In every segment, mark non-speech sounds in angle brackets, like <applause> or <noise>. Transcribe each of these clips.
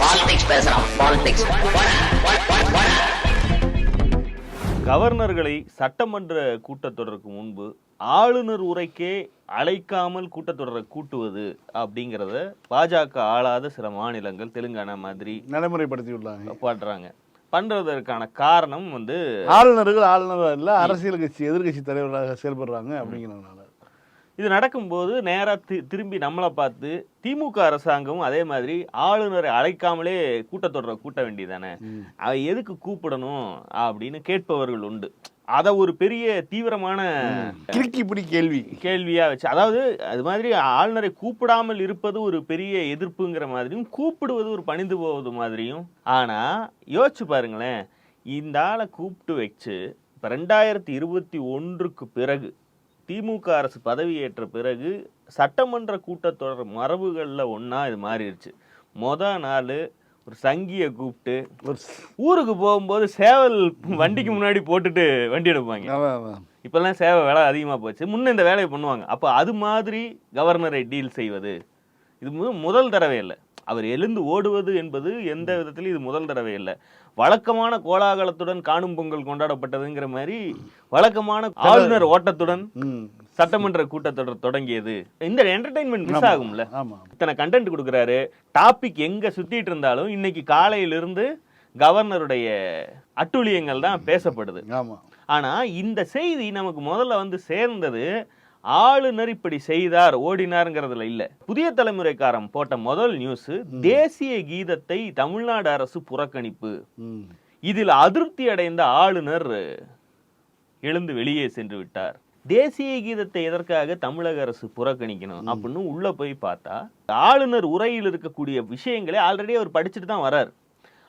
Politics பேசுறான் politics கவர்னர்களை சட்டமன்ற கூட்டத்தொடருக்கு முன்பு ஆளுநர் உரைக்கே அழைக்காமல் கூட்டத்தொடரை கூட்டுவது அப்படிங்கிறத பாஜக ஆளாத சில மாநிலங்கள் தெலுங்கானா மாதிரி நடைமுறைப்படுத்தி உள்ளாங்க பண்றாங்க பண்றதற்கான காரணம் வந்து ஆளுநர்கள் ஆளுநராக இல்லை அரசியல் கட்சி எதிர்கட்சி தலைவராக செயல்படுறாங்க அப்படிங்கிறதுனால. இது நடக்கும்போது நேரா தி- திரும்பி நம்மளை பார்த்து திமுக அரசாங்கமும் அதே மாதிரி ஆளுநரை அழைக்காமலே கூட்டத்தொடரை கூட்ட வேண்டியதானே. அவ எதுக்கு கூப்பிடணும் அப்படின்னு கேட்பவர்கள் உண்டு. அதை ஒரு பெரிய தீவிரமான கிறுக்கி இப்படி கேள்வி. கேள்வியா வச்சு அதாவது அது மாதிரி ஆளுநரை கூப்பிடாமல் இருப்பது ஒரு பெரிய எதிர்ப்புங்கிற மாதிரியும் கூப்பிடுவது ஒரு பணிந்து போவது மாதிரியும். ஆனா யோசிச்சு பாருங்களேன் இந்த ஆளை கூப்பிட்டு வச்சு இப்போ ரெண்டாயிரத்தி இருபத்தி ஒன்றுக்கு பிறகு திமுக அரசு பதவியேற்ற பிறகு சட்டமன்ற கூட்டத்தொடர் மரபுகளில் ஒன்றா இது மாறிடுச்சு மொத நாள் ஒரு சங்கியை கூப்பிட்டு ஒரு ஊருக்கு போகும்போது சேவல் வண்டிக்கு முன்னாடி போட்டுட்டு வண்டி எடுப்பாங்க. இப்போல்லாம் சேவை விலை அதிகமாக போச்சு. முன்ன இந்த வேலையை பண்ணுவாங்க. அப்போ அது மாதிரி கவர்னரை டீல் செய்வது. இது முதல் தடவை இல்லை. அவர் எழுந்து ஓடுவது என்பது எந்த விதத்திலும் இது முதல் தடவை இல்லை வழக்கமான கோலாகலத்துடன் காணும் பொங்கல் கொண்டாடப்பட்டதுங்கிற மாதிரி வழக்கமான ஆளுநர் ஓட்டத்துடன் சட்டமன்ற கூட்டத்தொடர் தொடங்கியது. இந்த என்டர்டைன்மெண்ட் மிஸ் ஆகும்ல? இத்தனை கண்டென்ட் கொடுக்குறாரு. டாபிக் எங்க சுத்திட்டு இருந்தாலும் இன்னைக்கு காலையிலிருந்து கவர்னருடைய அட்டூழியங்கள் தான் பேசப்படுது. ஆமா. ஆனா இந்த செய்தி நமக்கு முதல்ல வந்து சேர்ந்தது ஆளுநர் இப்படி செய்தார் ஓடினாருங்கிறதுல இல்ல. புதிய தலைமுறைக்காரன் போட்ட முதல் நியூஸ் தேசிய கீதத்தை தமிழ்நாடு அரசு புறக்கணிப்பு. இதில் அதிருப்தி அடைந்த ஆளுநர் எழுந்து வெளியே சென்று விட்டார். தேசிய கீதத்தை எதற்காக தமிழக அரசு புறக்கணிக்கணும் அப்படின்னு உள்ள போய் பார்த்தா ஆளுநர் உரையில் இருக்கக்கூடிய விஷயங்களை ஆல்ரெடி அவர் படிச்சுட்டு தான் வரார்.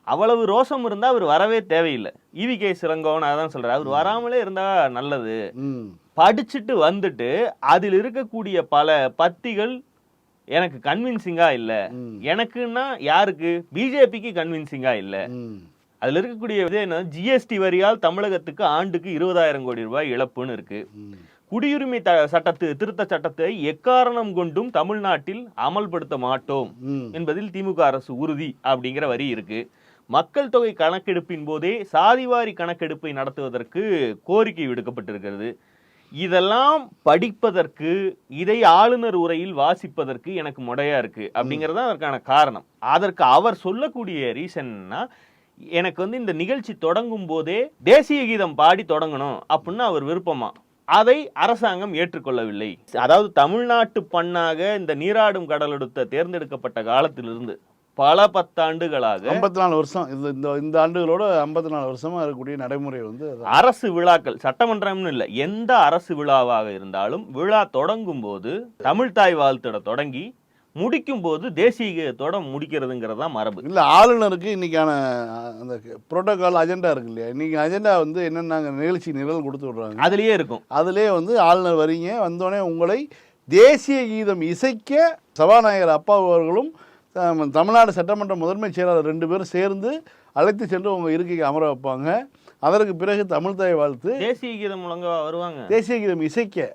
அவ்வளவு ரோஷம் இருந்தா அவர் வரவே தேவையில்லை. இவி கே சிலங்கோன்னு அதான் சொல்றாரு. அவர் வராமலே இருந்தா நல்லது. படிச்சுட்டு வந்துட்டு அதில் இருக்கக்கூடிய பல பத்திகள் எனக்கு கன்வின்சிங்கா இல்ல. எனக்குன்னா யாருக்கு? பிஜேபிக்கு கன்வின்சிங்கா இல்ல. அதுல இருக்கக்கூடிய இது என்ன ஜிஎஸ்டி வரியால் தமிழகத்துக்கு ஆண்டுக்கு இருபதாயிரம் கோடி ரூபாய் இழப்புன்னு இருக்கு. குடியுரிமை த சட்டத்து திருத்த சட்டத்தை எக்காரணம் கொண்டும் தமிழ்நாட்டில் அமல்படுத்த மாட்டோம் என்பதில் திமுக அரசு உறுதி அப்படிங்கிற வரி இருக்கு. மக்கள் தொகை கணக்கெடுப்பின் போதே சாதிவாரி கணக்கெடுப்பை நடத்துவதற்கு கோரிக்கை விடுக்கப்பட்டிருக்கிறது. இதெல்லாம் படிப்பதற்கு இதை ஆளுநர் உரையில் வாசிப்பதற்கு எனக்கு முடையா இருக்கு அப்படிங்கிறது தான் அதற்கான காரணம். அதற்கு அவர் சொல்லக்கூடிய ரீசன்னா எனக்கு வந்து இந்த நிகழ்ச்சி தொடங்கும் போதே தேசிய கீதம் பாடி தொடங்கணும் அப்படின்னு அவர் விருப்பமா? அதை அரசாங்கம் ஏற்றுக்கொள்ளவில்லை. அதாவது தமிழ்நாட்டு பண்ணாக இந்த நீராடும் கடலெடுத்த தேர்ந்தெடுக்கப்பட்ட காலத்திலிருந்து பல பத்தாண்டுகளாக ஐம்பத்தி நாலு வருஷம். இது இந்த இந்த ஆண்டுகளோட ஐம்பத்தி நாலு வருஷமா இருக்கக்கூடிய நடைமுறை வந்து. அரசு விழாக்கள் சட்டமன்றம்னு இல்லை எந்த அரசு விழாவாக இருந்தாலும் விழா தொடங்கும் போது தமிழ் தாய் வாழ்த்தோட தொடங்கி முடிக்கும் போது தேசிய கீதத்தோட முடிக்கிறதுங்கிறது தான் மரபு. இல்ல ஆளுநருக்கு இன்னைக்கான அந்த புரோட்டோகால் அஜெண்டா இருக்கு இல்லையா? இன்னைக்கு அஜெண்டா வந்து என்னென்னாங்க நிகழ்ச்சி நிரல் கொடுத்து விடுறாங்க. அதுலயே இருக்கும். அதிலே வந்து ஆளுநர் வரீங்க வந்தோடனே உங்களை தேசிய கீதம் இசைக்க சபாநாயகர் அப்பா அவர்களும் தமிழ்நாடு சட்டமன்ற முதன்மை செயலாளர் ரெண்டு பேரும் சேர்ந்து அழைத்து சென்று உங்க இருக்கைக்கு அமர வைப்பாங்க. அதற்கு பிறகு தமிழ் தாய் வாழ்த்து. தேசிய கீதம் முழங்க வருவாங்க. தேசிய கீதம் இசைக்க.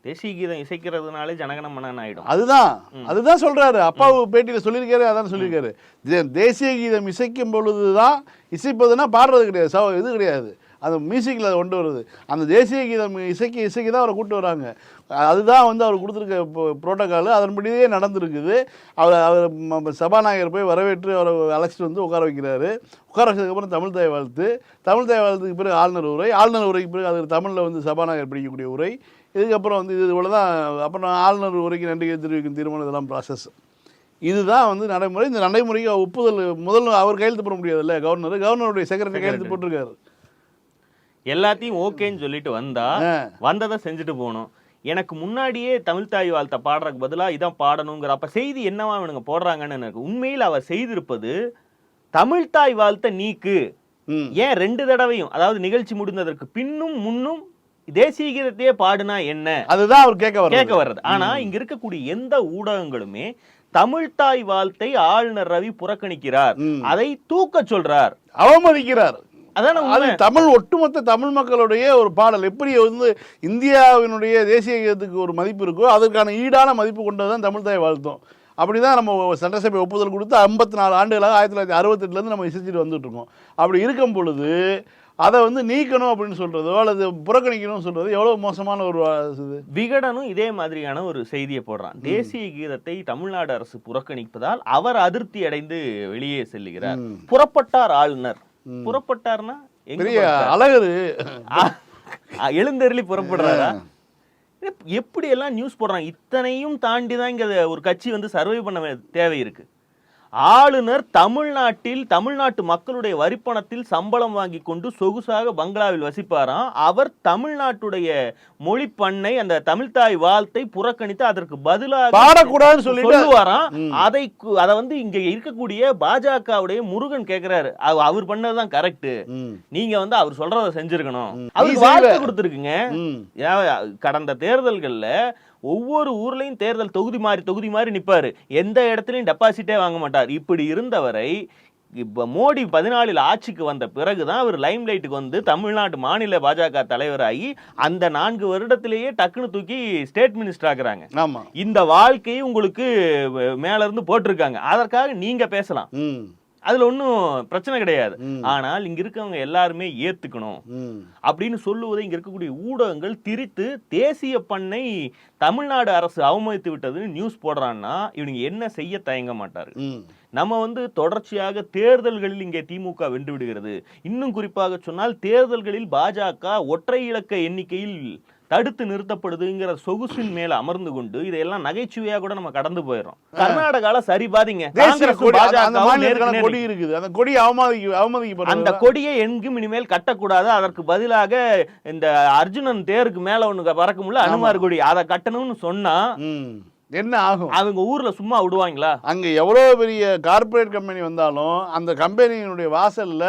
தேசிய கீதம் இசைக்கிறதுனாலே ஜனகணமனன் ஆயிடும். அதுதான். அதுதான் சொல்றாரு. அப்பாவு பேட்டியில சொல்லியிருக்காரு அதான் சொல்லியிருக்காரு. தேசிய கீதம் இசைக்கும் பொழுதுதான் இசைப்பதுன்னா பாடுறது கிடையாது சவ இது கிடையாது. அந்த மியூசிக்கில் கொண்டு வருது. அந்த தேசிய கீதம் இசைக்கு இசைக்கு தான் அவரை கூட்டு வராங்க. அதுதான் வந்து அவர் கொடுத்துருக்க புரோட்டோக்கால் அதன்படியே நடந்திருக்குது. அவர் அவர் சபாநாயகர் போய் வரவேற்று அவரை அழைச்சிட்டு வந்து உட்கார வைக்கிறாரு. உட்கார வச்சதுக்கப்புறம் தமிழ் தாய் வாழ்த்து. தமிழ் தாய் வாழ்த்துக்கு பிறகு ஆளுநர் உரை. ஆளுநர் உரைக்கு பிறகு அது தமிழில் வந்து சபாநாயகர் படிக்கக்கூடிய உரை. இதுக்கப்புறம் வந்து இது இவ்வளோ தான். அப்புறம் ஆளுநர் உரைக்கு நன்றி தெரிவிக்கும் தீர்மானம் இதெல்லாம் ப்ராசஸ் இதுதான் வந்து நடைமுறை. இந்த நடைமுறைக்கு ஒப்புதல் முதல்ல அவர் கையெழுத்து போட முடியாதுல்ல கவர்னர். கவர்னருடைய செக்ரட்டரி கையெழுத்து போட்டிருக்காரு. எல்லாத்தையும் ஓகேன்னு சொல்லிட்டு வந்தா. வந்ததை செஞ்சுட்டு போகணும். எனக்கு முன்னாடியே தமிழ் தாய் வாழ்த்த பாடுறதுக்கு பதிலா இதான் பாடணுங்கிற அப்ப செய்தி என்னவா இவனுங்க போடுறாங்கன்னு எனக்கு உண்மையில் அவர் செய்திருப்பது தமிழ் தாய் வாழ்த்த நீக்கு. ஏன் ரெண்டு தடவையும் அதாவது நிகழ்ச்சி முடிந்ததற்கு பின்னும் முன்னும் தேசிய கீதத்தையே பாடுனா என்ன? அதுதான் அவர் கேட்க கேட்க வர்றது. ஆனா இங்க இருக்கக்கூடிய எந்த ஊடகங்களுமே தமிழ் தாய் வாழ்த்தை ஆளுநர் ரவி புறக்கணிக்கிறார். அதை தூக்க சொல்றார். அவமதிக்கிறார். அதான அது. தமிழ் ஒட்டுமொத்த தமிழ் மக்களுடைய ஒரு பாடல். எப்படி வந்து இந்தியாவினுடைய தேசிய கீதத்துக்கு ஒரு மதிப்பு இருக்கோ அதற்கான ஈடான மதிப்பு கொண்டது தான் தமிழ் தாய் வாழ்த்தம். அப்படி தான் நம்ம சட்டசபை ஒப்புதல் கொடுத்து ஐம்பத்தி நாலு ஆண்டுகளாக ஆயிரத்தி தொள்ளாயிரத்தி அறுபத்தெட்டுலேருந்து நம்ம இசைச்சிட்டு வந்துட்டு இருக்கோம் அப்படி இருக்கும் பொழுது அதை வந்து நீக்கணும் அப்படின்னு சொல்கிறதோ அல்லது புறக்கணிக்கணும்னு சொல்கிறது எவ்வளோ மோசமான ஒரு இது? விகடனும் இதே மாதிரியான ஒரு செய்தியை போடுறான். தேசிய கீதத்தை தமிழ்நாடு அரசு புறக்கணிப்பதால் அவர் அதிருப்தி அடைந்து வெளியே செல்லுகிறார். புறப்பட்டார் ஆளுநர். புறப்பட்டார்னா பெரிய ஆ, எழுந்தருளி புறப்படுறாரா? எப்- எப்படி எல்லாம் நியூஸ் போடுறாங்க? இத்தனையும் தாண்டி தான் இங்க ஒரு கட்சி வந்து சர்வை பண்ண தேவை இருக்கு. ஆளுநர் தமிழ்நாட்டில் தமிழ்நாட்டு மக்களுடைய வரிப்பணத்தில் சம்பளம் வாங்கி கொண்டு சொகுசாக பங்களாவில் வசிப்பாராம். அவர் தமிழ்நாட்டுடைய மொழி பண்ணை அந்த தமிழ்தாய் வாழ்த்தை புறக்கணித்து அதற்கு பதிலாக பாடக்கூடாதுன்னு சொல்லிட்டு சொல்லுவாராம். அதை அதை வந்து இங்க இருக்கக்கூடிய பாஜகவுடைய முருகன் கேக்குறாரு. அவ- அவர் பண்ணதுதான் கரெக்ட் நீங்க வந்து அவர் சொல்றத செஞ்சிருக்கணும். வாழ்த்து செய்வ. கொடுத்துருக்குங்க. கடந்த தேர்தல்கள்ல ஒவ்வொரு ஊர்லயும் தேர்தல் தொகுதி மாறி தொகுதி மாறி நிப்பாரு. எந்த இடத்துலயும் டெபாசிட்டே வாங்க மாட்டார். இப்படி இருந்தவரை இப்ப மோடி பதினாலில் ஆட்சிக்கு வந்த பிறகுதான் அவர் லைம் லைட்டுக்கு வந்து தமிழ்நாடு மாநில பாஜக தலைவராகி அந்த நான்கு வருடத்திலேயே டக்குன்னு தூக்கி ஸ்டேட் மினிஸ்டர் ஆக்குறாங்க. ஆமாம் இந்த வாழ்க்கையை உங்களுக்கு அஹ், மேல இருந்து போட்டிருக்காங்க. அதற்காக நீங்க பேசலாம். அதுல ஒன்றும் பிரச்சனை கிடையாது. ஆனால் இங்க இருக்கவங்க எல்லாருமே ஏத்துக்கணும். அப்படின்னு சொல்லுவதை இங்க இருக்கக்கூடிய ஊடகங்கள் திரித்து தேசிய பண்ணை தமிழ்நாடு அரசு அவமதித்து விட்டதுன்னு நியூஸ் போடுறான்னா இவனுங்க என்ன செய்ய தயங்க மாட்டாரு. நம்ம வந்து தொடர்ச்சியாக தேர்தல்களில் இங்கே திமுக வென்று விடுகிறது. இன்னும் குறிப்பாக சொன்னால் தேர்தல்களில் பாஜக ஒற்றை இலக்க எண்ணிக்கையில் தடுத்து நிறுத்தப்படுதுங்கிற சொகுசின் மேல அமர்ந்து கொண்டு இதையெல்லாம் நகைச்சுவையா கூட நம்ம கடந்து போயிடுறோம். கர்நாடகால சரி பாதிங்க கொடி இருக்குது. அந்த கொடி அவமதிக்க அந்த கொடியை எங்கும் இனிமேல் கட்டக்கூடாது. அதற்கு பதிலாக இந்த அர்ஜுனன் தேருக்கு மேல ஒண்ணு பறக்கும்ல அனுமார் கொடி. அதை கட்டணும்னு சொன்னா என்ன ஆகும்? அவங்க ஊர்ல சும்மா விடுவாங்களா? அங்கே எவ்வளோ பெரிய கார்ப்பரேட் கம்பெனி வந்தாலும் அந்த கம்பெனியினுடைய வாசலில்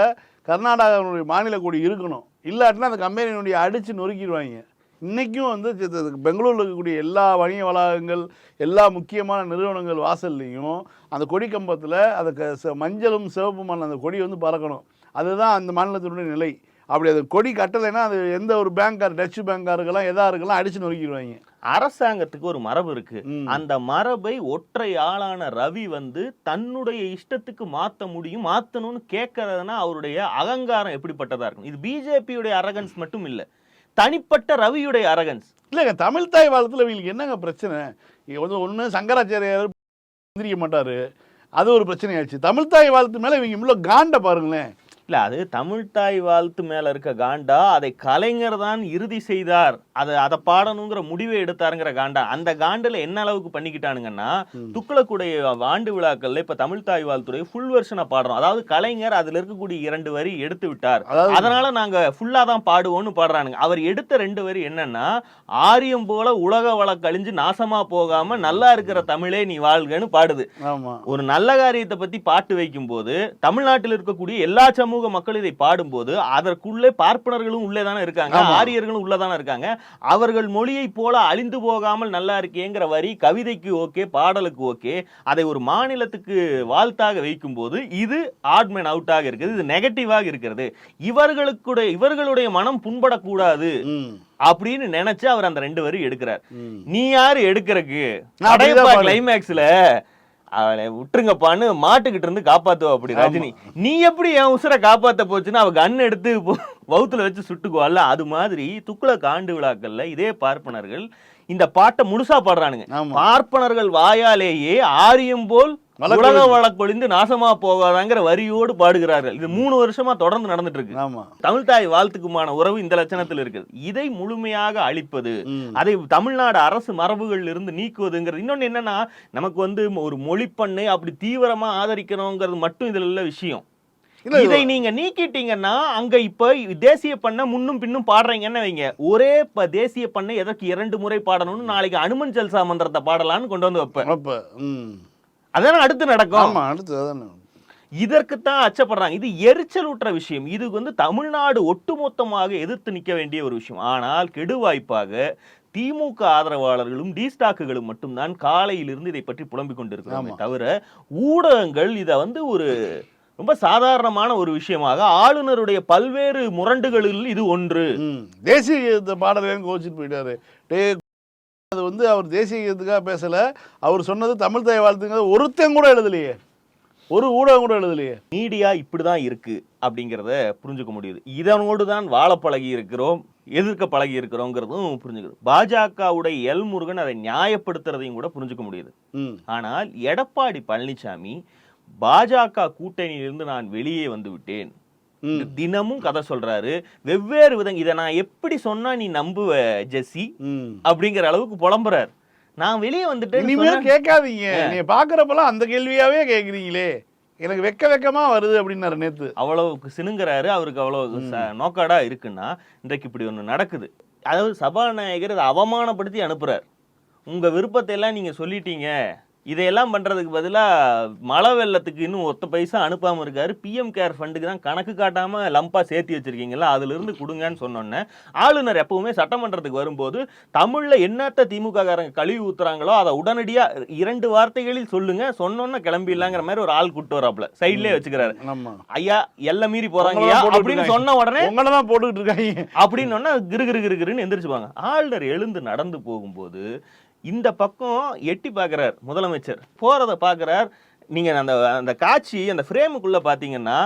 கர்நாடகாவுடைய மாநில கொடி இருக்கணும். இல்லாட்டினா அந்த கம்பெனியினுடைய அடித்து நொறுக்கிடுவாங்க. இன்றைக்கும் வந்து பெங்களூரில் இருக்கக்கூடிய எல்லா வணிக வளாகங்கள் எல்லா முக்கியமான நிறுவனங்கள் வாசல்லையும் அந்த கொடி கம்பத்தில் அந்த க- மஞ்சளும் சிவப்புமான அந்த கொடி வந்து பறக்கணும். அதுதான் அந்த மாநிலத்தினுடைய நிலை. அப்படி அது கொடி கட்டலைன்னா அது எந்த ஒரு பேங்கார் டச்சு பேங்காருக்கெல்லாம் எதா இருக்கலாம் அடித்து நொறுக்கிடுவாங்க. அரசாங்கத்துக்கு ஒரு மரபு இருக்கு. அந்த மரபை ஒற்றை ஆளான ரவி வந்து தன்னுடைய இஷ்டத்துக்கு மாத்த முடியும் மாத்தணும்னு கேட்கறதுனா அவருடைய அகங்காரம் எப்படிப்பட்டதா இருக்கும் இது பிஜேபியுடைய அரகன்ஸ் மட்டும் இல்ல. தனிப்பட்ட ரவியுடைய அரகன்ஸ். இல்லைங்க தமிழ் தாய் வாழ்த்துல இவங்களுக்கு என்னங்க பிரச்சனை? வந்து ஒன்று சங்கராச்சாரியார் எந்திரிக்க மாட்டாரு. அது ஒரு பிரச்சனையாச்சு. தமிழ் தாய் வாழ்த்து மேலே இவங்க இவ்வளோ காண்ட பாருங்களேன். இல்ல அது தமிழ்தாய் வாழ்த்து மேல இருக்க காண்டா அதை கலைஞர் தான் இறுதி செய்தார். அதை அதை பாடணுங்கிற முடிவை எடுத்தாருங்கிற காண்டா. அந்த காண்டுல என்ன அளவுக்கு பண்ணிக்கிட்டானுங்கன்னா துக்குளக்குடைய ஆண்டு விழாக்கள்ல இப்ப தமிழ்தாய் வாழ்த்துறை ஃபுல் வெர்ஷனை பாடுறோம். அதாவது கலைஞர் அதுல இருக்கக்கூடிய இரண்டு வரி எடுத்து விட்டார். அதனால நாங்க ஃபுல்லா தான் பாடுவோம்னு பாடுறானுங்க. அவர் எடுத்த ரெண்டு வரி என்னன்னா ஆரியம் போல உலக கழிஞ்சு நாசமா போகாம நல்லா இருக்கிற தமிழே நீ வாழ்கன்னு பாடுது. ஒரு நல்ல காரியத்தை பத்தி பாட்டு வைக்கும் போது தமிழ்நாட்டில் இருக்கக்கூடிய எல்லா சமூக மக்களும் இதை பாடும்போது அதற்குள்ளே பார்ப்பனர்களும் உள்ளே தானே இருக்காங்க. ஆரியர்களும் உள்ள தானே இருக்காங்க. அவர்கள் மொழியை போல அழிந்து போகாமல் நல்லா இருக்கேங்கிற வரி கவிதைக்கு ஓகே பாடலுக்கு ஓகே அதை ஒரு மாநிலத்துக்கு வாழ்த்தாக வைக்கும் போது இது ஆட்மேன் அவுட்டாக இருக்குது இது நெகட்டிவாக இருக்கிறது. இவர்களுக்குடைய இவர்களுடைய மனம் புண்படக்கூடாது அப்படின்னு நினைச்சு அவர் அந்த ரெண்டு வரி எடுக்கிறார். நீ யாரு எடுக்கிறக்கு. கிளைமேக்ஸ்ல அவளை விட்டுருங்கப்பான்னு மாட்டுக்கிட்ட இருந்து காப்பாத்துவா அப்படி ரஜினி நீ எப்படி என் உசுரை காப்பாத்த போச்சுன்னா அவ கன் எடுத்து வவுத்துல வச்சு சுட்டுக்குவாள்ல அது மாதிரி துக்குளக் ஆண்டு விழாக்கள்ல இதே பார்ப்பனர்கள் இந்த பாட்டை முழுசா பாடுறானுங்க. பார்ப்பனர்கள் வாயாலேயே ஆரியம் போல். உலக வழக்கொழிந்து நாசமா போகாதாங்கிற வரியோடு பாடுகிறார்கள். இது மூணு வருஷமா தொடர்ந்து நடந்துட்டு இருக்கு. ஆமாம் தமிழ்தாய் வாழ்த்துக்குமான உறவு இந்த லட்சணத்தில் இருக்குது இதை முழுமையாக அழிப்பது அதை தமிழ்நாடு அரசு மரபுகள்ல இருந்து நீக்குவதுங்கிறது. இன்னொன்னு என்னன்னா நமக்கு வந்து ஒரு மொழிப்பண்ணை அப்படி தீவிரமா ஆதரிக்கணுங்கிறது மட்டும் இதுல உள்ள விஷயம். இதை நீங்க நீக்கிட்டீங்கன்னா அங்க இப்ப தேசிய பண்ணை முன்னும் பின்னும் பாடுறீங்கன்னு வைங்க. ஒரே தேசிய பண்ணை எதற்கு இரண்டு முறை பாடணும்னு நாளைக்கு அனுமன் ஜல்சா மந்திரத்தை பாடலாம்னு கொண்டு வந்து வைப்பேன். அதானே அடுத்து நடக்கும். ஆமாம் அடுத்து அதானே. இதற்குத்தான் அச்சப்படுறாங்க. இது எரிச்சல் விஷயம். இது வந்து தமிழ்நாடு ஒட்டுமொத்தமாக எதிர்த்து நிற்க வேண்டிய ஒரு விஷயம். ஆனால் கெடுவாய்ப்பாக திமுக ஆதரவாளர்களும் டீஸ்டாக்குகளும் மட்டும்தான் காலையிலிருந்து இதை பற்றி புலம்பிக் கொண்டிருக்கிறோமே ஆமா. தவிர ஊடகங்கள் இதை வந்து ஒரு ரொம்ப சாதாரணமான ஒரு விஷயமாக ஆளுநருடைய பல்வேறு முரண்டுகளில் இது ஒன்று. தேசிய பாடலேன்னு கோச்சிட்டு போயிட்டாரு. அது வந்து அவர் தேசிய கீதத்துக்காக பேசலை. அவர் சொன்னது தமிழ் தாய் வாழ்த்துங்கிறது ஒருத்தன் கூட எழுதலையே. ஒரு ஊடகம் கூட எழுதலையே. மீடியா இப்படிதான் இருக்கு அப்படிங்கிறத புரிஞ்சுக்க முடியுது. இதனோடு தான் வாழ பழகி இருக்கிறோம் எதிர்க்க பழகி இருக்கிறோங்கிறதும் புரிஞ்சுக்கிறோம் பாஜகவுடைய எல் முருகன் அதை நியாயப்படுத்துறதையும் கூட புரிஞ்சுக்க முடியுது. ஆனால் எடப்பாடி பழனிசாமி பாஜக கூட்டணியிலிருந்து நான் வெளியே வந்து விட்டேன். தினமும் கதை சொல்றாரு. வெவ்வேறு விதம் இதை நான் எப்படி சொன்னா நீ நம்புவ ஜெஸ்ஸி? அப்படிங்கிற அளவுக்கு புலம்புறாரு. நான் வெளியே வந்துட்டேன்னு இனிமேல் கேட்காதீங்க. நீங்க பாக்குறப்பெல்லாம் அந்த கேள்வியாவே கேக்குறீங்களே எனக்கு வெக்க வெக்கமா வருது அப்படின்னாரு நேத்து. அவ்வளவுக்கு சினுங்கிறாரு. அவருக்கு அவ்வளவு நோக்காடா இருக்குன்னா இன்றைக்கு இப்படி ஒண்ணு நடக்குது. அதாவது சபாநாயகர் இதை அவமானப்படுத்தி அனுப்புறார். உங்க விருப்பத்தை எல்லாம் நீங்க சொல்லிட்டீங்க. இதையெல்லாம் பண்றதுக்கு பதிலா மழை வெள்ளத்துக்கு இன்னும் ஒத்த பைசா அனுப்பாம இருக்காரு. பிஎம் கேர் ஃபண்டுக்கு தான் கணக்கு காட்டாம லம்பா சேர்த்து வச்சிருக்கீங்கல்ல அதுல இருந்து கொடுங்கன்னு சொன்னோன்னே ஆளுநர் எப்பவுமே சட்டமன்றத்துக்கு வரும்போது தமிழ்ல என்னத்த திமுக காரங்க கழுவி ஊத்துறாங்களோ அதை உடனடியா இரண்டு வார்த்தைகளில் சொல்லுங்க சொன்னோன்னு கிளம்பிடலாங்கிற மாதிரி ஒரு ஆள் கூட்டு வராப்ல சைட்லயே வச்சுக்கிறாரு. ஐயா எல்லாம் மீறி போட்டுட்டு அப்படின்னு. சொன்ன உடனே உங்களை தான் போட்டுக்கிட்டு இருக்காங்க. அப்படின்னு கிரு கிரு கிருன்னு எந்திரிச்சுப்பாங்க. ஆளுநர் எழுந்து நடந்து போகும்போது இந்த பக்கம் எட்டி பார்க்கறார் முதலமைச்சர். போறத பார்க்கறார். நீங்க அந்த அந்த காட்சி அந்த ஃப்ரேமுக்குள்ள பாத்தீங்கன்னா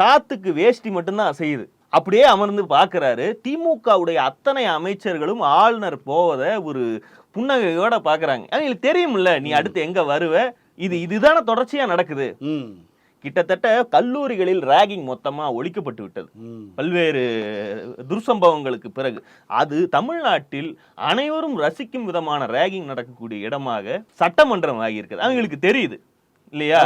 காத்துக்கு வேஷ்டி மட்டும்தான் அசையுது. அப்படியே அமர்ந்து பார்க்கறாரு. திமுகவுடைய அத்தனை அமைச்சர்களும் ஆளுநர் போவதை ஒரு புன்னகையோட பார்க்கறாங்க. அவங்களுக்கு தெரியும்ல நீ அடுத்து எங்க வருவ? இது இதுதானே தொடர்ச்சியா நடக்குது. கிட்டத்தட்ட கல்லூரிகளில் ராகிங் மொத்தமா ஒழிக்கப்பட்டு விட்டது. பல்வேறு துர்சம்பவங்களுக்கு பிறகு. அது தமிழ்நாட்டில் அனைவரும் ரசிக்கும் விதமான ரேகிங் நடக்கக்கூடிய இடமாக சட்டமன்றம் ஆகியிருக்குது அவங்களுக்கு தெரியுது. இல்லையா.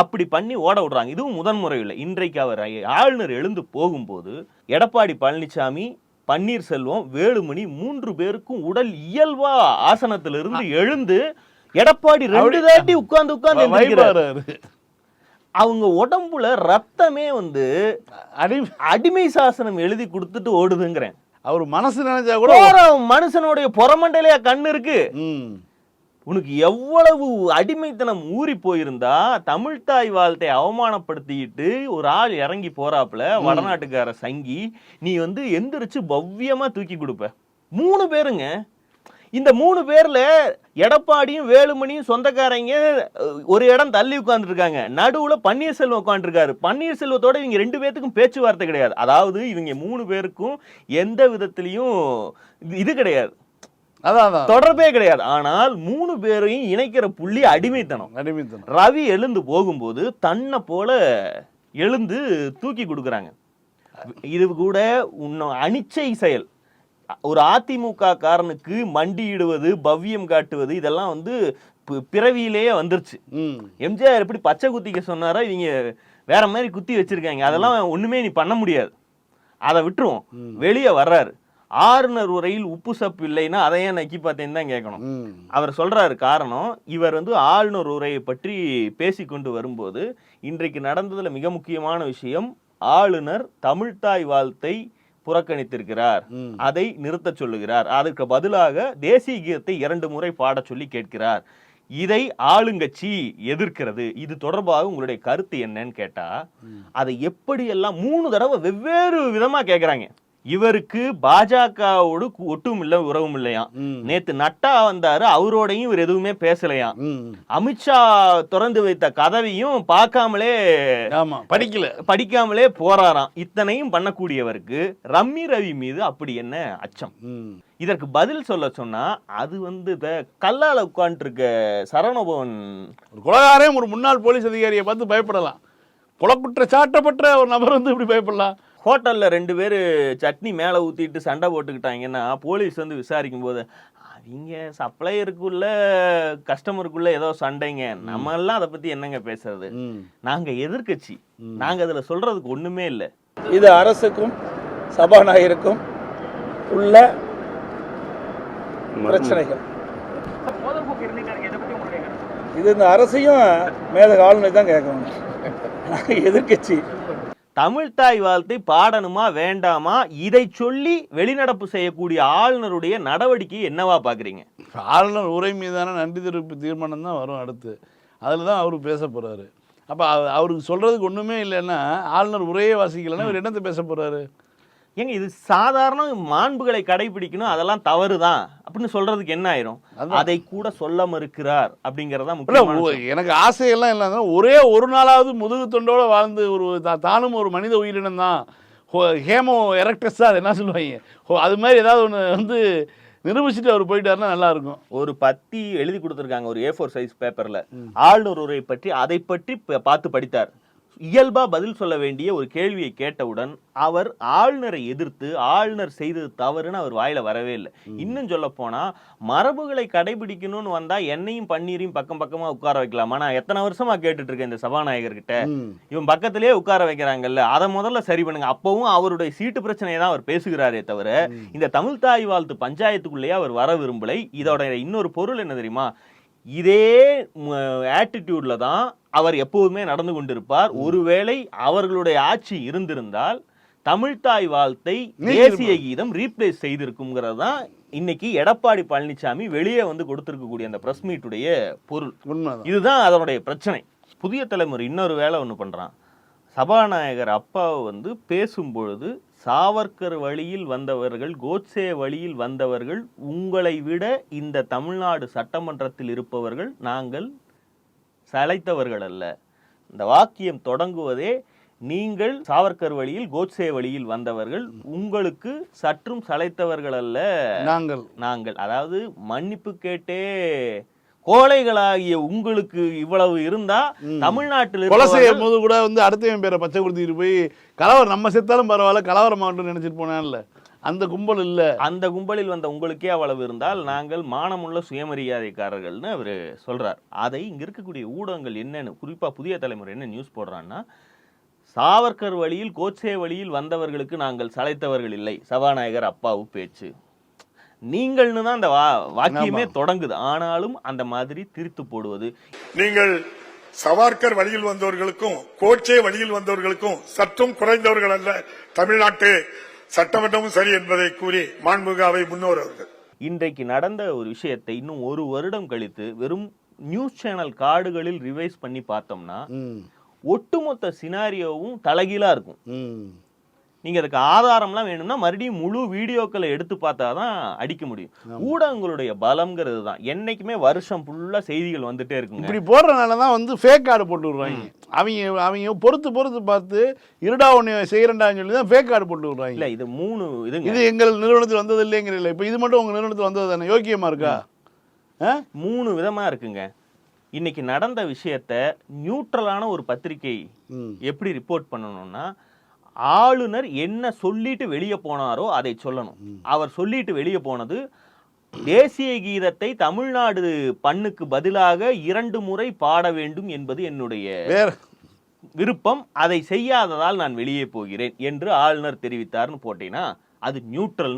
அப்படி பண்ணி ஓட விடுறாங்க. இதுவும் முதன்முறை இல்லை. இன்றைக்கு அவர் ஆளுநர் எழுந்து போகும்போது எடப்பாடி பழனிசாமி பன்னீர்செல்வம் வேலுமணி மூன்று பேருக்கும் உடல் இயல்பா ஆசனத்திலிருந்து எழுந்து எடப்பாடி ரெண்டு தாட்டி உட்கார்ந்து உட்கார்ந்து அவங்க உடம்புல ரத்தமே வந்து அடி அடிமை சாசனம் எழுதி கொடுத்துட்டு ஓடுதுங்கிறேன். அவர் மனசு நினைச்சா கூட மனுஷனுடைய புறமண்டையிலயா கண்ணு இருக்கு. உனக்கு எவ்வளவு அடிமைத்தனம் ஊறி போயிருந்தா தமிழ்தாய் வாழ்த்தை அவமானப்படுத்திட்டு ஒரு ஆள் இறங்கி போறாப்புல வடநாட்டுக்கார சங்கி நீ வந்து எந்திரிச்சு பவ்யமா தூக்கி கொடுப்ப. மூணு பேருங்க. இந்த மூணு பேர்ல எடப்பாடியும் வேலுமணியும் சொந்தக்காரங்க ஒரு இடம் தள்ளி உட்கார்ந்துருக்காங்க. நடுவுல பன்னீர்செல்வம் உட்காந்துருக்காரு பன்னீர்செல்வத்தோட இவங்க ரெண்டு பேத்துக்கும் பேச்சுவார்த்தை கிடையாது. அதாவது இவங்க மூணு பேருக்கும் எந்த விதத்திலையும் இது- கிடையாது. தொடர்பே கிடையாது. ஆனால் மூணு பேரையும் இணைக்கிற புள்ளி அடிமைத்தனம். அடிமைத்தனம். ரவி எழுந்து போகும்போது தன்னை போல எழுந்து தூக்கி கொடுக்குறாங்க. இது கூட இன்னும் அனிச்சை செயல். ஒரு அதிமுக காரனுக்கு மண்டியிடுவது பவ்யம் காட்டுவது இதெல்லாம் வந்து பிறவியிலேயே வந்துருச்சு. எம்ஜிஆர் எப்படி பச்சை குத்திக்க சொன்னாரோ இவங்க வேற மாதிரி குத்தி வச்சிருக்காங்க. அதெல்லாம் ஒண்ணுமே நீ பண்ண முடியாது. அதை விட்டுருவோம். வெளியே வர்றாரு. ஆறுநர் உரையில் உப்பு சப்பு இல்லைன்னா அதை ஏன் நக்கி பார்த்தேன்னு தான் கேட்கணும். அவர் சொல்றாரு காரணம் இவர் வந்து ஆளுநர் உரையை பற்றி பேசிக்கொண்டு வரும்போது இன்றைக்கு நடந்ததுல மிக முக்கியமான விஷயம் ஆளுநர் தமிழ்தாய் வாழ்த்தை புறக்கணித்திருக்கிறார். அதை நிறுத்தச் சொல்லுகிறார். அதற்கு பதிலாக தேசிய கீதத்தை இரண்டு முறை பாடச் சொல்லி கேட்கிறார். இதை ஆளுங்கட்சி எதிர்க்கிறது. இது தொடர்பாக உங்களுடைய கருத்து என்னன்னு கேட்டா அதை எப்படியெல்லாம் மூணு தடவை வெவ்வேறு விதமா கேக்குறாங்க. இவருக்கு பாஜகவோடு ஒட்டும் இல்ல உறவும் இல்லையாம் ம். நேத்து நட்டா வந்தாரு அவரோடையும் இவர் எதுவுமே பேசலையாம். ம். அமித்ஷா திறந்து வைத்த கதவையும் பார்க்காமலே படிக்கல. படிக்காமலே போறாராம் இத்தனையும் பண்ணக்கூடியவருக்கு ரம்மி ரவி மீது அப்படி என்ன அச்சம்? இதற்கு பதில் சொல்ல சொன்னா அது வந்து இந்த கல்லால உட்காந்துருக்க சரவணபவன். ஒரு கொலகாரே ஒரு முன்னாள் போலீஸ் அதிகாரியை பார்த்து பயப்படலாம். குலக்குற்ற சாட்டப்பட்ட ஒரு நபர் வந்து இப்படி பயப்படலாம். ஹோட்டல்ல ரெண்டு பேர் சட்னி மேலே ஊத்திட்டு சண்டை போட்டுக்கிட்டாங்கன்னா போலீஸ் வந்து விசாரிக்கும் போது அவங்க சப்ளையருக்குள்ள கஸ்டமருக்குள்ள ஏதோ சண்டைங்க. நம்ம எல்லாம் அதை பத்தி என்னங்க பேசுறது? ம். நாங்க எதிர்க்கட்சி. நாங்க அதுல சொல்றதுக்கு ஒண்ணுமே இல்ல. இது அரசுக்கும் சபாநாயகருக்கும் உள்ள பிரச்சனைகள். இது இந்த அரசையும் மேதக ஆளுநர் தான் கேட்கணும். நாங்க எதிர்க்கட்சி தமிழ்தாய் வாழ்த்தை பாடணுமா வேண்டாமா? இதை சொல்லி வெளிநடப்பு செய்யக்கூடிய ஆளுநருடைய நடவடிக்கை என்னவா பார்க்குறீங்க? ஆளுநர் உரை மீதான நன்றி தெரிவிப்பு தீர்மானம் தான் வரும் அடுத்து. அதில் தான் அவர் பேச போகிறாரு அப்போ அவருக்கு சொல்கிறதுக்கு ஒன்றுமே இல்லைன்னா ஆளுநர் உரையே வாசிக்கலைன்னா இவர் என்னத்தை பேச போகிறாரு ஏங்க இது சாதாரண மாண்புகளை கடைபிடிக்கணும் அதெல்லாம் தவறுதான். அப்படின்னு சொல்றதுக்கு என்ன ஆயிரும். அதை கூட சொல்ல மறுக்கிறார் அப்படிங்கறதா. எனக்கு ஆசையெல்லாம் இல்லைங்க ஒரே ஒரு நாளாவது முதுகு தொண்டோட வாழ்ந்து ஒரு தானும் ஒரு மனித உயிரினம் தான் ஹேமோ எரக்டஸ் தான் அது என்ன சொல்லுவாங்க? அது மாதிரி ஏதாவது ஒன்று வந்து நிரூபிச்சுட்டு அவர் போயிட்டாருன்னா நல்லா இருக்கும் ஒரு பத்தி எழுதி கொடுத்துருக்காங்க ஒரு ஏ ஃபோர் சைஸ் பேப்பர்ல ஆளுநர் உரை பற்றி அதை பற்றி பார்த்து படித்தார். இயல்பா பதில் சொல்ல வேண்டிய ஒரு கேள்வியை கேட்டவுடன் அவர் ஆளுநரை எதிர்த்து ஆளுநர் செய்தது தவறுன்னு அவர் வாயில வரவே இல்லை. இன்னும் சொல்ல போனா மரபுகளை கடைபிடிக்கணும்னு வந்தா என்னையும் பன்னீரையும் பக்கம் பக்கமா உட்கார வைக்கலாமா? நான் எத்தனை வருஷமா கேட்டுட்டு இருக்கேன் இந்த சபாநாயகர் கிட்ட ம். இவன் பக்கத்திலேயே உட்கார வைக்கிறாங்கல்ல அதை முதல்ல சரி பண்ணுங்க. அப்பவும் அவருடைய சீட்டு பிரச்சனையை தான் அவர் பேசுகிறாரே தவிர இந்த தமிழ் தாய் வாழ்த்து பஞ்சாயத்துக்குள்ளேயே அவர் வர விரும்பலை. இதோட இன்னொரு பொருள் என்ன தெரியுமா? இதே ஆட்டிடியூட்ல தான் அவர் எப்போதுமே நடந்து கொண்டிருப்பார். ஒருவேளை அவர்களுடைய ஆட்சி இருந்திருந்தால் தமிழ்தாய் வாழ்த்தை தேசிய கீதம் ரீப்ளேஸ் செய்திருக்குங்கிறது தான் இன்னைக்கு எடப்பாடி பழனிசாமி வெளியே வந்து கொடுத்திருக்கக்கூடிய அந்த பிரஸ் மீட்டுடைய பொருள். இதுதான் அதனுடைய பிரச்சனை. புதிய தலைமுறை இன்னொரு வேலை ஒன்று பண்ணுறான் சபாநாயகர் அப்பாவை வந்து பேசும்பொழுது சாவர்கர் வழியில் வந்தவர்கள் கோட்சே வழியில் வந்தவர்கள் உங்களை விட இந்த தமிழ்நாடு சட்டமன்றத்தில் இருப்பவர்கள் நாங்கள் சளைத்தவர்கள் அல்ல. இந்த வாக்கியம் தொடங்குவதே நீங்கள் சாவர்கர் வழியில் கோட்சே வழியில் வந்தவர்கள் உங்களுக்கு சற்றும் சளைத்தவர்கள் அல்ல. நாங்கள். நாங்கள். அதாவது மன்னிப்பு கேட்டே கோழைகளாகிய உங்களுக்கு இவ்வளவு இருந்தா தமிழ்நாட்டில் கொலை செய்யும் போது கூட வந்து அடுத்தவன் பேரை பச்சை கொடுத்துட்டு போய் கலவரம் நம்ம செத்தாலும் பரவாயில்ல கலவரம் ஆகட்டும்னு நினைச்சிட்டு போனான்ல. அந்த கும்பல் இல்ல. அந்த கும்பலில் வந்த உங்களுக்கே அவ்வளவு இருந்தால் நாங்கள் மானமுள்ள சுயமரியாதைக்காரர்கள்னு அவர் சொல்றார். அதை இங்க இருக்கக்கூடிய ஊடகங்கள் என்னன்னு குறிப்பா புதிய தலைமுறை என்ன நியூஸ் போடுறான்னா சாவர்கர் வழியில் கோட்சே வழியில் வந்தவர்களுக்கு நாங்கள் சளைத்தவர்கள் இல்லை. சபாநாயகர் அப்பாவு பேச்சு. நீங்கள்னு தான் அந்த வா வாக்கியமே தொடங்குது. ஆனாலும் அந்த மாதிரி திரித்து போடுவது. நீங்கள் சவார்கர் வழியில் வந்தவர்களுக்கும் கோட்சே வழியில் வந்தவர்களுக்கும் சற்றும் குறைந்தவர்கள் அல்ல தமிழ்நாட்டு சட்டமன்றமும் சரி என்பதை கூறி மாண்புமிகு அவை முன்னோரவர்கள் இன்றைக்கு நடந்த ஒரு விஷயத்தை இன்னும் ஒரு வருடம் கழித்து வெறும் நியூஸ் சேனல் கார்டுகளில் ரிவைஸ் பண்ணி பார்த்தோம்னா ம், ஒட்டுமொத்த சினாரியோவும் தலைகீழா இருக்கும். ம். நீங்க அதுக்கு ஆதாரம்லாம் வேணும்னா மறுபடியும் முழு வீடியோக்களை எடுத்து பார்த்தா தான் அடிக்க முடியும். ஊடகங்களுடைய பலம்ங்கிறது தான். என்னைக்குமே வருஷம் ஃபுல்லா செய்திகள் வந்துட்டே இருக்குங்க. இப்படி போடுறதுனால தான் வந்து ஃபேக் கார்டு போட்டு விடுறாங்க. அவங்க அவங்க பொறுத்து பொறுத்து பார்த்து இருடா ஒன்று செய்கிறண்டான்னு சொல்லி தான் ஃபேக் கார்டு போட்டு இல்ல விடுறாங்க இது மூணு இதுங்க. இது எங்கள் நிறுவனத்தில் வந்தது இல்லைங்கிறீங்களா இப்போ இது மட்டும் உங்கள் நிறுவனத்தில் வந்தது தானே? யோக்கியமா இருக்கா? மூணு விதமா இருக்குங்க. இன்னைக்கு நடந்த விஷயத்த நியூட்ரலான ஒரு பத்திரிகை எப்படி ரிப்போர்ட் பண்ணணும்னா ஆளுநர் என்ன சொல்லிட்டு வெளியே போனாரோ அதை சொல்லணும். அவர் சொல்லிட்டு வெளியே போனது தேசிய கீதத்தை தமிழ்நாடு பண்ணுக்கு பதிலாக இரண்டு முறை பாட வேண்டும் என்பது என்னுடைய விருப்பம். அதை செய்யாததால் நான் வெளியே போகிறேன் என்று ஆளுநர் தெரிவித்தார்னு போட்டீங்கன்னா அது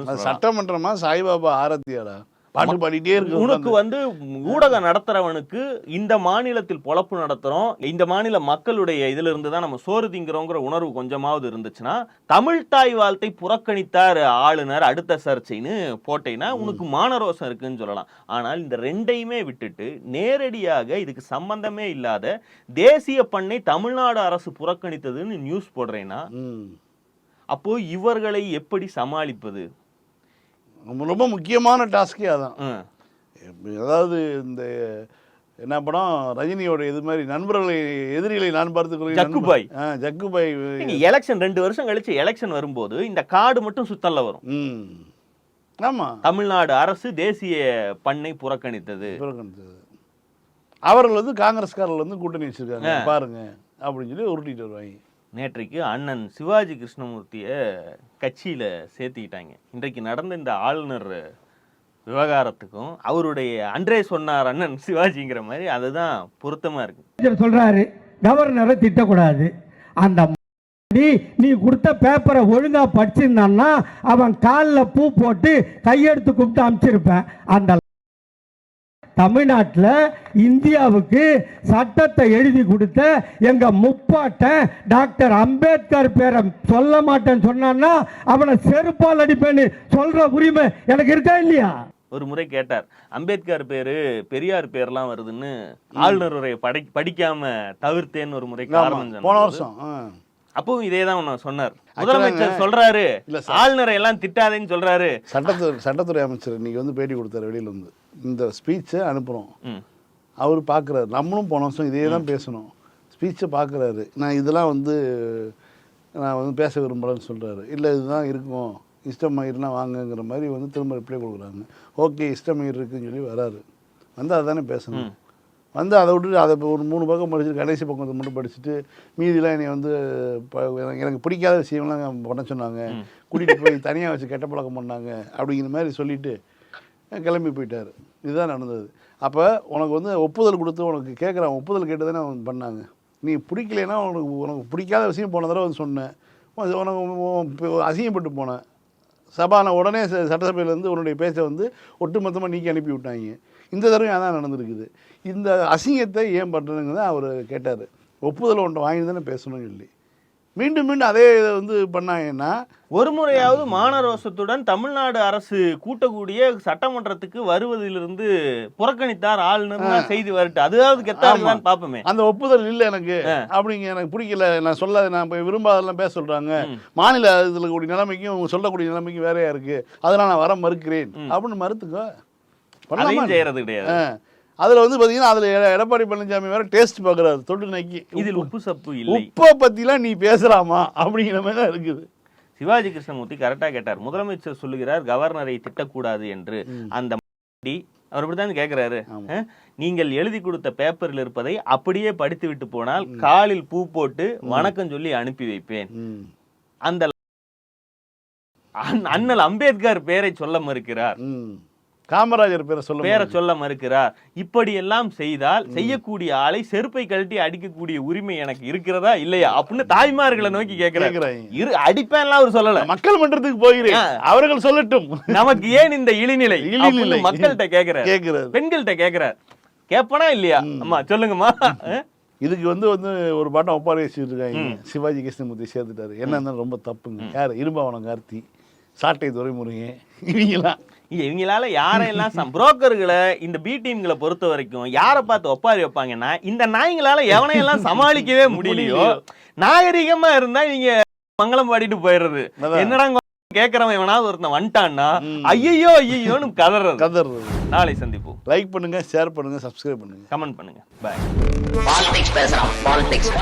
சொல்லலாம். சட்டமன்றமா? சாய்பாபா ஆரத்தியாடா? பாட்டு பாடிட்டே இருக்கு உனக்கு. வந்து ஊடகம் நடத்துறவனுக்கு இந்த மாநிலத்தில் பொழப்பு நடத்துறோம். இந்த மாநில மக்களுடைய இதுல இருந்து தான் நம்ம சோறு திங்கிறோங்கிற உணர்வு கொஞ்சமாவது இருந்துச்சுன்னா தமிழ் தாய் வாழ்த்தை புறக்கணித்தார் ஆளுநர் அடுத்த சர்ச்சைன்னு போட்டேன்னா உனக்கு மானரோசம் இருக்குன்னு சொல்லலாம். ஆனால் இந்த ரெண்டையுமே விட்டுட்டு நேரடியாக இதுக்கு சம்பந்தமே இல்லாத தேசிய பண்ணை தமிழ்நாடு அரசு புறக்கணித்ததுன்னு நியூஸ் போடுறேன்னா அப்போ இவர்களை எப்படி சமாளிப்பது? ரொம்ப- ரொம்ப முக்கியமான டாஸ்கே அதான். ம். அதாவது இந்த என்ன படம்? ரஜினியோட இது மாதிரி நண்பர்களை எதிரிகளை நான் பார்த்துக்கிறேன் ஜக்குபாய். ஆ ஜக்குபாய் எலெக்ஷன் ரெண்டு வருஷம் கழிச்சு எலெக்ஷன் வரும்போது இந்த கார்டு மட்டும் சுத்தல்ல வரும். ம். ஆமா. தமிழ்நாடு அரசு தேசிய பண்ணை புறக்கணித்தது. புறக்கணித்தது. அவர்கள் வந்து காங்கிரஸ்காரர்கள் வந்து கூட்டணி வச்சிருக்காங்க. பாருங்க அப்படின்னு சொல்லி உருட்டிட்டு வருவாங்க. நேற்றைக்கு அண்ணன் சிவாஜி கிருஷ்ணமூர்த்தியை கட்சியில் சேர்த்துக்கிட்டாங்க. இன்றைக்கு நடந்த இந்த ஆளுநர் விவகாரத்துக்கும் அவருடைய அன்றே சொன்னார் அண்ணன் சிவாஜிங்கிற மாதிரி அதுதான் பொருத்தமாக இருக்கு. சொல்கிறாரு கவர்னரை திட்டக்கூடாது. அந்த நீ நீ கொடுத்த பேப்பரை ஒழுங்காக படிச்சிருந்தான்னா அவன் காலில் பூ போட்டு கையெடுத்து கூப்பிட்டு அனுப்பிச்சிருப்பேன் அந்த தமிழ்நாட்டில் இந்தியாவுக்கு சட்டத்தை எழுதி கொடுத்த எங்க முப்பாட்டன் டாக்டர் அம்பேத்கர் பேரை சொல்ல மாட்டேன்னு சொன்னான்னா அவனை செருப்பால் அடிப்பேன்னு சொல்ற உரிமை எனக்கு இருக்கா இல்லையா? ஒரு முறை கேட்டார். அம்பேத்கர் பேரு பெரியார் பேர்லாம் வருதுன்னு ஆளுநர் உரையை படை படிக்காம தவிர்த்தேன்னு ஒரு முறை காரணம் போன வருஷம். அப்பவும் இதே தான் சொன்னார். முதலமைச்சர் சொல்றாரு. ஆளுநரை எல்லாம் திட்டாதேன்னு சொல்றாரு. சட்டத்துறை சட்டத்துறை அமைச்சர் இன்னைக்கு வந்து பேட்டி கொடுத்தாரு வெளியில வந்து இந்த ஸ்பீச்சை அனுப்புகிறோம். அவர் பார்க்குறாரு நம்மளும் போன வருஷம் இதே தான் பேசணும். ஸ்பீச்சை பார்க்குறாரு நான் இதெல்லாம் வந்து நான் வந்து பேச விரும்பலன்னு சொல்கிறாரு இல்லை இதுதான் இருக்கும். இஷ்டமயிர்னா வாங்கங்கிற மாதிரி வந்து திரும்ப ரிப்ளை கொடுக்குறாங்க. ஓகே இஷ்டமயிர் இருக்குன்னு சொல்லி வராரு. வந்து அதை தானே பேசணும் வந்து அதை விட்டுட்டு அதை ஒரு மூணு பக்கம் படிச்சுட்டு கடைசி பக்கத்தை மட்டும் படிச்சுட்டு மீதிலாம் என்னை வந்து எனக்கு- பிடிக்காத விஷயம்லாம் பண்ண சொன்னாங்க. கூட்டிகிட்டு போய் தனியாக வச்சு கெட்ட பழக்கம் பண்ணாங்க. அப்படிங்கிற மாதிரி சொல்லிட்டு கிளம்பி போயிட்டார். இதுதான் நடந்தது. அப்போ உனக்கு வந்து ஒப்புதல் கொடுத்து உனக்கு கேட்குறான் ஒப்புதல் கேட்டு தானே அவன் பண்ணாங்க. நீ பிடிக்கலைன்னா உனக்கு உனக்கு பிடிக்காத விஷயம் போன தடவை வந்து சொன்னேன் உனக்கு அசிங்கப்பட்டு போனேன் சபான உடனே ச- சட்டசபையிலேருந்து உன்னுடைய பேச்சை வந்து ஒட்டுமொத்தமாக நீக்கி அனுப்பி விட்டாங்க. இந்த தடவை அதான் நடந்திருக்குது. இந்த அசிங்கத்தை ஏன் பண்ணுறதுங்கிறத அவர் கேட்டார். ஒப்புதல் ஒன்றை வாங்கி தானே பேசணும்னு சொல்லி. மீண்டும் மீண்டும் அதே இதை வந்து பண்ணாங்கன்னா ஒரு முறையாவது மானரோசத்துடன் தமிழ்நாடு அரசு கூட்டக்கூடிய சட்டமன்றத்துக்கு வருவதிலிருந்து புறக்கணித்தார் ஆளுநர். செய்தி வரட்டு அதாவது கெத்தா ஆமா. இருக்குதான்னு பாப்போமே அந்த ஒப்புதல் இல்லை எனக்கு. அப்படிங்க எனக்கு பிடிக்கல. நான் சொல்ல நான் விரும்பாதெல்லாம் பேச சொல்றாங்க. மாநில இதில் கூடிய நிலைமைக்கும் அவங்க சொல்லக்கூடிய நிலைமைக்கும் வேறையா இருக்கு. அதனால நான் வர மறுக்கிறேன். அப்படின்னு மறுத்துக்கோ. செய்யறது கிடையாது. அதுல வந்து பாத்தீங்கன்னா அதுல எட- எடப்பாடி பழனிசாமி வேற டேஸ்ட் பாக்குறாரு தொட்டு நக்கி. இதில் உப்பு. சப்பு இல்லை. உப்பை பத்திலாம் நீ பேசலாமா அப்படிங்கிற மாதிரி தான் இருக்குது. சிவாஜி கிருஷ்ணமூர்த்தி கரெக்டா கேட்டார். முதலமைச்சர் சொல்லுகிறார் கவர்னரை திட்டக்கூடாது என்று. அந்த அவர் இப்படித்தான் கேட்கிறாரு நீங்கள் எழுதி கொடுத்த பேப்பரில் இருப்பதை அப்படியே படித்து விட்டு போனால் காலில் பூ போட்டு வணக்கம் சொல்லி அனுப்பி வைப்பேன். அந்த அண்ண- அண்ணல் அம்பேத்கர் பெயரை சொல்ல மறுக்கிறார். காமராஜர் பேரை சொல்ல பேரை. சொல்ல மறுக்கிறார். இப்படி எல்லாம் செய்தால் செய்யக்கூடிய ஆளை செருப்பை கழட்டி அடிக்கக்கூடிய உரிமை எனக்கு இருக்கிறதா இல்லையா அப்படின்னு தாய்மார்களை நோக்கி கேட்கிறார். கேக்குறாங்க. இரு அடிப்பேன்லாம் அவர் சொல்லல. மக்கள் மன்றத்துக்கு போகிறேன். அவர்கள் சொல்லட்டும். நமக்கு ஏன் இந்த இழிநிலை இழிநிலை. மக்கள்கிட்ட கேக்குறாரு கேக்குறாரு பெண்கள்கிட்ட கேக்குறாரு கேப்பனா இல்லையா? அம்மா சொல்லுங்கம்மா? இதுக்கு வந்து வந்து ஒரு பாட்டம் ஒப்பாரி வச்சுட்டு இருக்காங்க. சிவாஜி கிருஷ்ணமூர்த்தி சேர்த்துட்டாரு. என்ன இருந்தாலும் ரொம்ப தப்புங்க. யார்? இரும்பாவனம் கார்த்தி சாட்டை துரைமுருகன் இவங்கெல்லாம். இல்ல இவங்களால யாரையெல்லாம் புரோக்கர்களை இந்த பி டீம்களை பொறுத்த வரைக்கும் யாரை பார்த்து ஒப்பாரி வைப்பாங்கன்னா இந்த நாய்ங்களால எவனையெல்லாம் சமாளிக்கவே <laughs> முடியலையோ நாகரிகமா இருந்தா நீங்க மங்களம் பாடிட்டு போயிடுறது. என்னடா இங்க கேக்குறவன் எவனாவது ஒருத்தன் வந்துட்டான்னா ஐயோ ஐயோன்னு கதறது. கதறது. நாளை சந்திப்போம். லைக் பண்ணுங்க ஷேர் பண்ணுங்க சப்ஸ்கிரைப் பண்ணுங்க. கமெண்ட் பண்ணுங்க. பாய் பாலிடிக்ஸ் பேசுறான். பாலிடிக்ஸ்